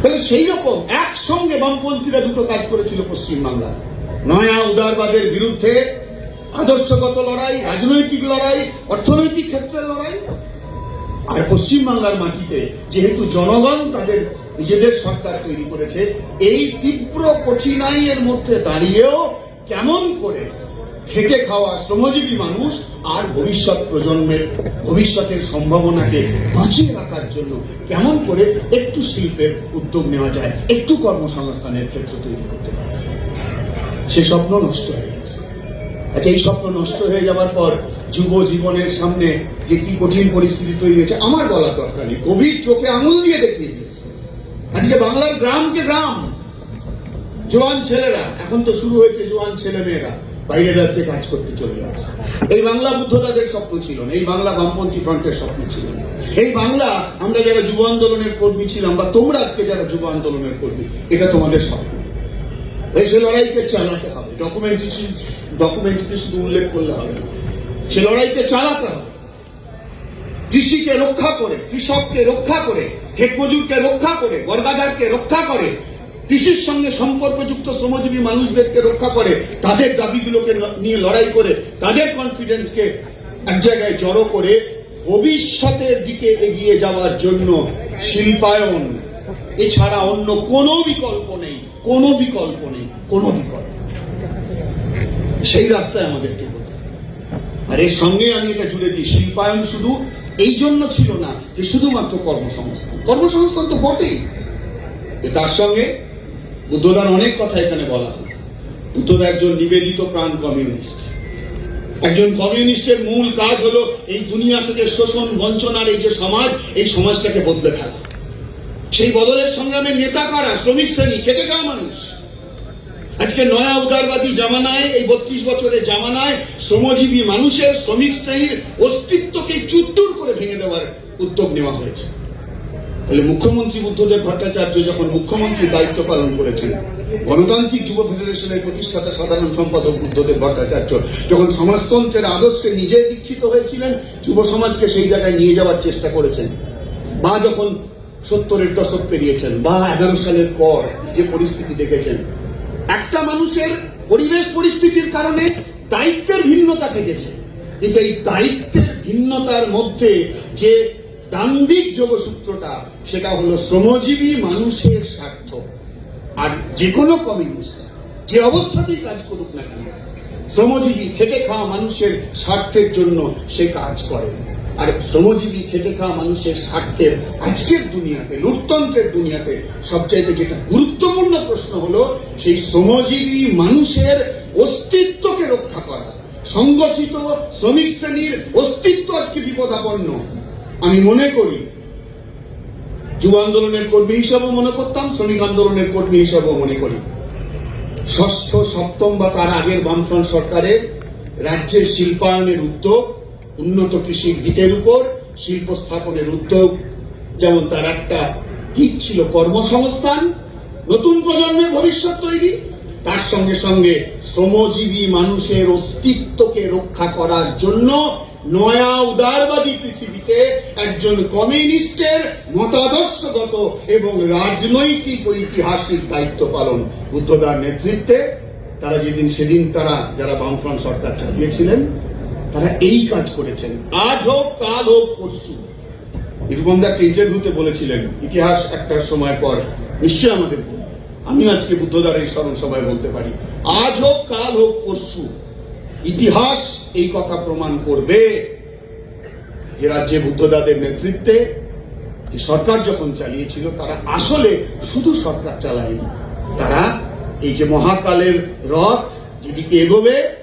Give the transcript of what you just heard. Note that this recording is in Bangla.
তাহলে সেই রকম একসঙ্গে বামপন্থীরা দুটো কাজ করেছিল পশ্চিমবাংলা নয়া উদারবাদের বিরুদ্ধে আদর্শগত লড়াই, রাজনৈতিক লড়াই, অর্থনৈতিক ক্ষেত্রে লড়াই। আর পশ্চিমবাংলার মাটিতে যেহেতু জনগণ তাদের নিজেদের সরকার তৈরি করেছে, এই তীব্র কঠিনাইয়ের মধ্যে দাঁড়িয়েও কেমন করে খেটে খাওয়া শ্রমজীবী মানুষ আর ভবিষ্যৎ প্রজন্মের, ভবিষ্যতের সম্ভাবনাকে বাঁচিয়ে রাখার জন্য কেমন করে একটু শিল্পের উদ্যোগ নেওয়া যায়, একটু কর্মসংস্থানের ক্ষেত্র তৈরি করতে পারা সে স্বপ্ন নষ্ট হয়ে গেছে। আচ্ছা এই স্বপ্ন নষ্ট হয়ে যাওয়ার পর যুব জীবনের সামনে যে কি কঠিন পরিস্থিতি তৈরি হয়েছে, আমার বলার দরকার নেই। কোভিড চোখে আঙুল দিয়ে দেখিয়ে দিয়েছে। আজকে বাংলার গ্রামকে গ্রাম? জোয়ান ছেলেরা। এখন তো শুরু হয়েছে জোয়ান ছেলে মেয়েরা বাইরের রাজ্যে কাজ করতে চলে যাচ্ছে। এই বাংলা বুদ্ধদাদের স্বপ্ন ছিল না, এই বাংলা বামপন্থী ফ্রন্টের স্বপ্ন ছিল না। এই বাংলা, আমরা যারা যুব আন্দোলনের কর্মী ছিলাম বা তোমরা আজকে যারা যুব আন্দোলনের কর্মী, এটা তোমাদের স্বপ্ন। সে লড়াইকে চালাতে হবে। ডকুমেন্টেশন ডকুমেন্টকে শুধু উল্লেখ করলে হবে সে লড়াইকে চালাতে হবে। কৃষিকে রক্ষা করে, কৃষককে রক্ষা করে ক্ষেত মজুরকে রক্ষা করে বর্গাদারকে রক্ষা করে কৃষির সঙ্গে সম্পর্কযুক্ত শ্রমজীবী মানুষদেরকে রক্ষা করে, তাদের দাবিগুলোকে নিয়ে লড়াই করে, তাদের কনফিডেন্সকে এক জায়গায় জড়ো করে ভবিষ্যতের দিকে এগিয়ে যাওয়ার জন্য শিল্পায়ন। এছাড়া অন্য কোনো বিকল্প নেই, কোনো বিকল্প নেই, কোনো বিকল্প সেই রাস্তায় আমাদেরকে। আর এর সঙ্গে আমি এটা জুড়ে দিই, শিল্পায়ন শুধু এই জন্য ছিল না যে শুধুমাত্র কর্মসংস্থান। কর্মসংস্থান তো বটেই। তার সঙ্গে বুদ্ধদার অনেক কথা এখানে বলা হলো। একজন নিবেদিত প্রাণ কমিউনিস্ট। একজন কমিউনিস্টের মূল কাজ হলো এই দুনিয়া থেকে শোষণ বঞ্চনার এই যে সমাজ, এই সমাজটাকে বদলে ফেলা। সেই বদলের সংগ্রামের নেতা কারা? শ্রমিক শ্রেণি, খেটে খাওয়া মানুষ। আজকে নয়া উদারবাদী জামানায়, এই বত্রিশ বছরের জামানায় শ্রমজীবী মানুষের, শ্রমিক শ্রেণির অস্তিত্বকে চুত্তুর করে ভেঙে দেওয়ার উদ্যোগ নেওয়া হয়েছে। তাহলে মুখ্যমন্ত্রী বুদ্ধদেব ভট্টাচার্য যখন মুখ্যমন্ত্রীর দায়িত্ব পালন করেছেন, গণতান্ত্রিক যুব ফেডারেশনের প্রতিষ্ঠাতা সাধারণ সম্পাদক বুদ্ধদেব ভট্টাচার্য যখন সমাজতন্ত্রের আদর্শে নিজে দীক্ষিত হয়েছিলেন, যুব সমাজকে সেই জায়গায় নিয়ে যাওয়ার চেষ্টা করেছেন। বা যখন সত্তরের দশক পেরিয়েছেন, বা এগারো সালের পর যে পরিস্থিতি দেখেছেন, একটা মানুষের পরিবেশ পরিস্থিতির কারণে দায়িত্বের ভিন্নতা থেকেছে। কিন্তু এই দায়িত্বের ভিন্নতার মধ্যে যে দান্দিক যোগসূত্রটা, সেটা হলো শ্রমজীবী মানুষের স্বার্থ। আর যে কোনো কমিউনিস্ট যে অবস্থাতেই কাজ করুক না কেন, শ্রমজীবী খেটে খাওয়া মানুষের স্বার্থের জন্য সে কাজ করে। আর শ্রমজীবী খেটে খাওয়া মানুষের স্বার্থের আজকের দুনিয়াতে, লোকতন্ত্রের দুনিয়াতে সবচাইতে যেটা গুরুত্বপূর্ণ প্রশ্ন হলো, সেই শ্রমজীবী মানুষের অস্তিত্বকে রক্ষা করা। সংগঠিত শ্রমিক শ্রেণির অস্তিত্ব আজকে বিপদাপন্ন। আমি মনে করি, যুব আন্দোলনের কর্মী হিসাবেও মনে করতাম, শ্রমিক আন্দোলনের কর্মী হিসাবেও মনে করি। ষষ্ঠ, সপ্তম বা তার আগের বামফ্রন্ট সরকারের রাজ্যের শিল্পায়নের উদ্যোগ, উন্নত কৃষির ভিতের উপর, শিল্প স্থাপনের উদ্যোগ, যেমন তার একটা দিক ছিল কর্মসংস্থান, নতুন প্রজন্মের ভবিষ্যৎ তৈরি, তার সঙ্গে সঙ্গে শ্রমজীবী মানুষের অস্তিত্বকে রক্ষা করার জন্য নয়া উদারবাদী পৃথিবীতে একজন কমিউনিস্টের মতাদর্শগত এবং রাজনৈতিক ঐতিহাসিক দায়িত্ব পালন। বুদ্ধদার নেতৃত্বে তারা যেদিন সেদিন তারা যারা বামফ্রন্ট সরকার চালিয়েছিলেন, তারা এই কাজ করেছেন। আজ হোক, কাল হোক, পরশু। নিরুপমদা একটা ইন্টারভিউতে বলেছিলেন, ইতিহাস একটা সময় পর নিশ্চয়ই আমাদের আমি আজকে বুদ্ধদার এই স্মরণ সভায় বলতে পারি, আজ হোক, কাল হোক, পরশু। ইতিহাস এই কথা প্রমাণ করবে যে রাজ্যে বুদ্ধদাদের নেতৃত্বে যে সরকার যখন চালিয়েছিল, তারা আসলে শুধু সরকার চালায়নি, তারা এই যে মহাকালের রথ, যেদিকে এগোবে